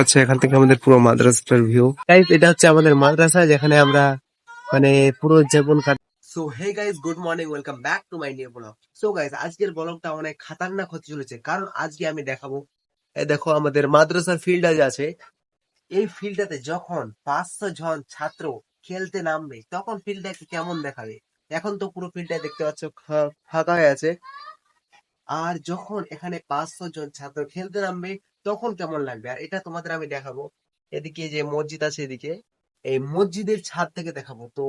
হচ্ছে এখান থেকে আমাদের পুরো মাদ্রাসাটার ভিউ গাইস এটা হচ্ছে আমাদের মাদ্রাসা, যেখানে আমরা মানে পুরো জীবন কাট so hey guys good morning welcome back to my new blog so guys আজকের ব্লগটা অনেক খাতারনাক হতে চলেছে, কারণ আজকে আমি দেখাবো। এই দেখো, আমাদের মাদ্রাসার ফিল্ড আজ আছে। এই ফিল্ডটাতে যখন পাঁচশো জন ছাত্র খেলতে নামবে, তখন ফিল্ডটাকে কেমন দেখাবে? এখন তো পুরো ফিল্ডটা দেখতে পাচ্ছ ফাঁকা হয়ে আছে। আর যখন এখানে পাঁচশো জন ছাত্র খেলতে নামবে, তখন কেমন লাগবে? আর এটা তোমাদের আমি দেখাবো। এদিকে যে মসজিদ আছে এদিকে, এই মসজিদের ছাদ থেকে দেখাবো। তো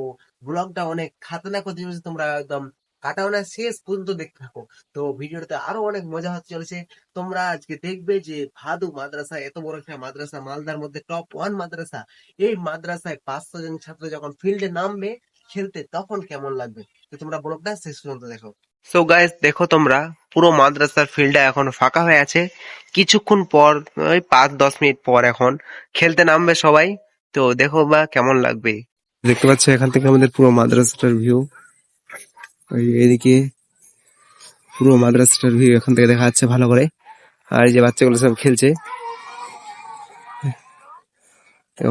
ব্লগটা অনেক খাতরনাক হতে চলেছে তোমরা একদম কাটাও না, শেষ পর্যন্ত দেখতে থাকো। তো ভিডিওটাতে আরও অনেক মজা হতে চলেছে। তোমরা আজকে দেখবে যে ভাদু মাদ্রাসা, এত বড় একটা মাদ্রাসা, মালদার মধ্যে টপ ওয়ান মাদ্রাসা। এই মাদ্রাসায় পাঁচশো জন ছাত্র যখন ফিল্ডে নামবে, খেলতে তখন কেমন লাগবে? তো তোমরা ব্লগটা শেষ পর্যন্ত দেখো। সো গাইস দেখো তোমরা, পুরো মাদ্রাসার ফিল্ডটা এখন ফাঁকা হয়ে আছে। কিছুক্ষণ পর, ওই পাঁচ, দশ মিনিট পর এখন খেলতে নামবে সবাই। তো দেখো বা কেমন লাগবে। দেখতে পাচ্ছ, এখান থেকে আমাদের পুরো মাদ্রাসাটার ভিউ এদিকে পুরো মাদ্রাসাটার ভিউ এখান থেকে দেখা যাচ্ছে ভালো করে। আর এই যে বাচ্চাগুলো সব খেলছে।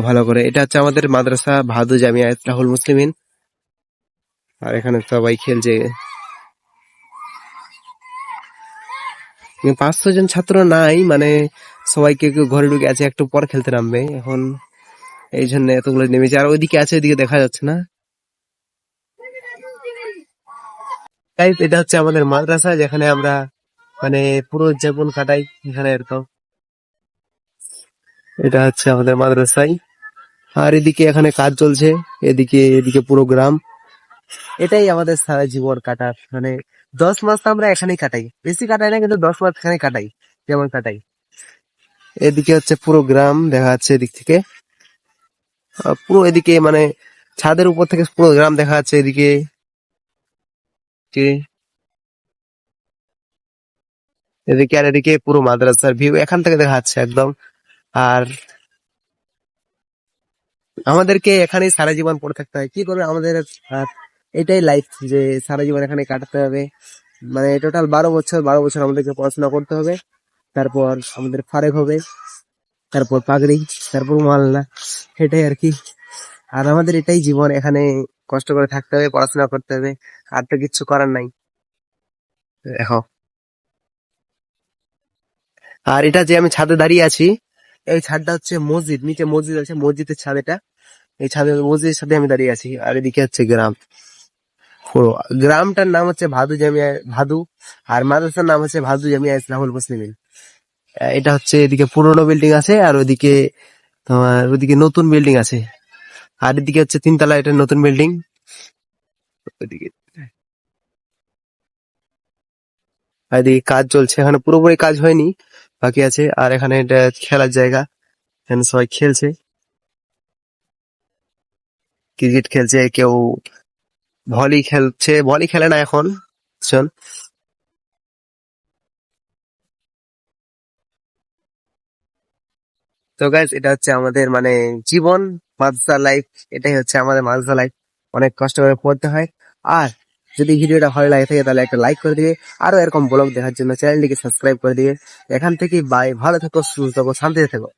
ভালো করে। এটা হচ্ছে আমাদের মাদ্রাসা ভাদু জামিয়া রাহুল মুসলিমিন। আর এখানে সবাই খেলছে। পাঁচশো জন ছাত্র নাই মানে সবাই কেউ কেউ ঘরে ঢুকে আছে একটু পর খেলতে নামবে। এখন এই জন্য এতগুলো নেমেছে। আর ওইদিকে আছে ওইদিকে দেখা যাচ্ছে না। Guys, এটা হচ্ছে আমাদের মাদ্রাসা যেখানে আমরা মানে পুরো জীবন কাটাই এখানে এরকম। এটা হচ্ছে আমাদের মাদ্রাসাই। আর এদিকে এখানে কাজ চলছে এদিকে এদিকে পুরো গ্রাম। এটাই আমাদের সারা জীবন কাটার মানে দশ মাস তো আমরা এখানেই কাটাই। বেশি কাটাই না, কিন্তু দশ মাস এখানে কাটাই, যেমন কাটাই। এদিকে হচ্ছে পুরো গ্রাম, দেখা যাচ্ছে এদিক থেকে। পুরো এদিকে মানে ছাদের উপর থেকে পুরো গ্রাম দেখা যাচ্ছে এদিকে। এদিকে আর এদিকে পুরো মাদ্রাসার ভিউ এখান থেকে দেখা যাচ্ছে একদম। আর আমাদেরকে এখানেই সারা জীবন পড়ে থাকতে হয়। কি করবে আমাদের এটাই লাইফ যে সারা জীবন এখানে কাটাতে হবে। মানে টোটাল বারো বছর বারো বছর আমাদেরকে পড়াশোনা করতে হবে। তারপর আমাদের ফারেক হবে, তারপর পাগড়ি, তারপর মালনা এটাই আর কি। আর আমাদের এটাই জীবন, এখানে কষ্ট করে থাকতে হবে, পড়াশোনা করতে হবে, আর তো কিচ্ছু করার নাই। দেখো। আর এটা যে আমি ছাদে দাঁড়িয়ে আছি, এই ছাদটা হচ্ছে মসজিদ, নিচে মসজিদ আছে, মসজিদের ছাদ এটা। এই ছাদে, মসজিদের সাথে আমি দাঁড়িয়ে আছি, আর এদিকে হচ্ছে গ্রাম। পুরো গ্রামটার নাম হচ্ছে ভাদু জামিয়া, ভাদু, আর মাদ্রাসার নাম হচ্ছে ভাদু জামিয়া ইসলামুল মুসলিমিন। এটা হচ্ছে এদিকে পুরোনো বিল্ডিং আছে, আর ওইদিকে তোমার ওইদিকে নতুন বিল্ডিং আছে। আর এদিকে হচ্ছে তিনতলা, এটা নতুন বিল্ডিং। ওইদিকে আর এদিকে কাজ চলছে, এখানে পুরোপুরি কাজ হয়নি, বাকি আছে। আর এখানে এটা খেলার জায়গা, এখানে সবাই খেলছে। ক্রিকেট খেলছে, কেউ ভলি খেলছে, ভলি খেলে না এখন? শোন তো গাইজ এটা হচ্ছে আমাদের মানে জীবন, মাদ্রাসা লাইফ এটাই হচ্ছে আমাদের মাদ্রাসা লাইফ অনেক কষ্ট করে পড়তে হয়। আর যদি ভিডিওটা ভালো লাগে থাকে, তাহলে একটা লাইক করে দিবে। আরও এরকম ব্লগ দেখার জন্য চ্যানেলটিকে সাবস্ক্রাইব করে দিবে। এখান থেকে বাই ভালো থেকো, সুস্থ থেকো, শান্তিতে থেকো।